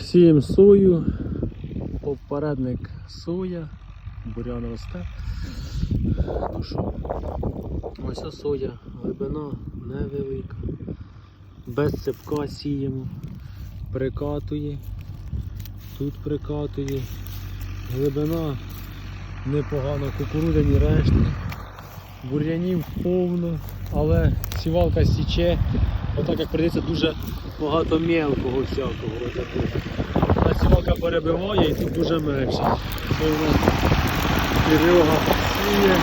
Сіємо сою, попередник соя, бурян росте. Ну ось соя, глибина невелика. Без цепка сіємо, прикатує, тут прикатує. Глибина непогана, кукурудзяні решти. Бур'янів повно, але сівалка січе. Отак як прийдеться дуже багато мелкого всякого. А сівалка перебиває і тут дуже менше. Це сіє.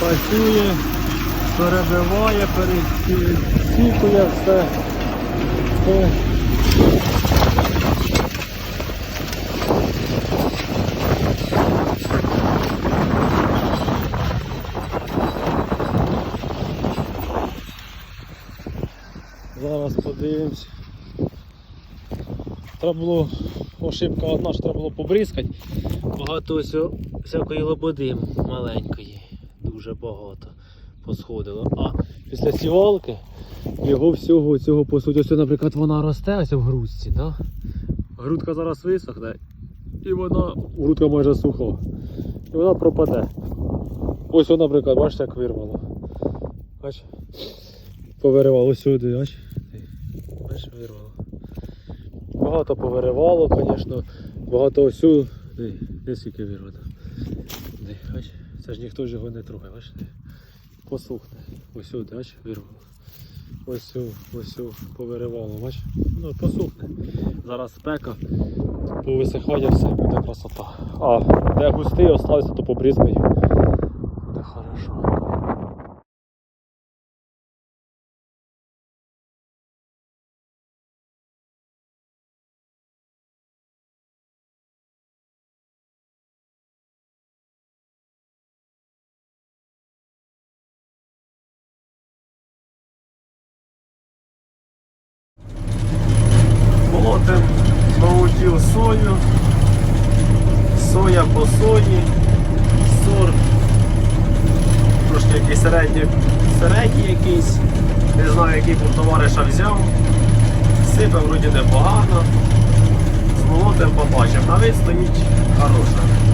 Працює, перебиває, пересікує все. все. Зараз подивимось. Треба було ошибка одна, що треба було побризкати. Багато ось всякої лободи маленької, дуже багато посходило. А після сівалки його всього цього по суті, ось, наприклад, вона росте ось в грудці, да? грудка зараз висохне, і вона, грудка майже суха, і вона пропаде. Ось, о, наприклад, бачите, як вирвало. Бач, повиривало сюди, бач. Бач, вирвало. Багато повиривало, звісно, багато осю. Де скільки вирвано. Ди, бач, це ж ніхто ж його не трогає, бач. ди. Посухне. Ось сюди, бач, вирвало. Ось ось повиривало, бач. Ну, посухне. Зараз спека, повисихає все, буде красота. А де густий остався, то побризкаю. Молотим науділ сою, соя по сої, сорт, трошки якийсь середній, середній якийсь, не знаю, який був товариша взяв, сипе вроді непогано, з молотим побачив, на вид стоїть хороший.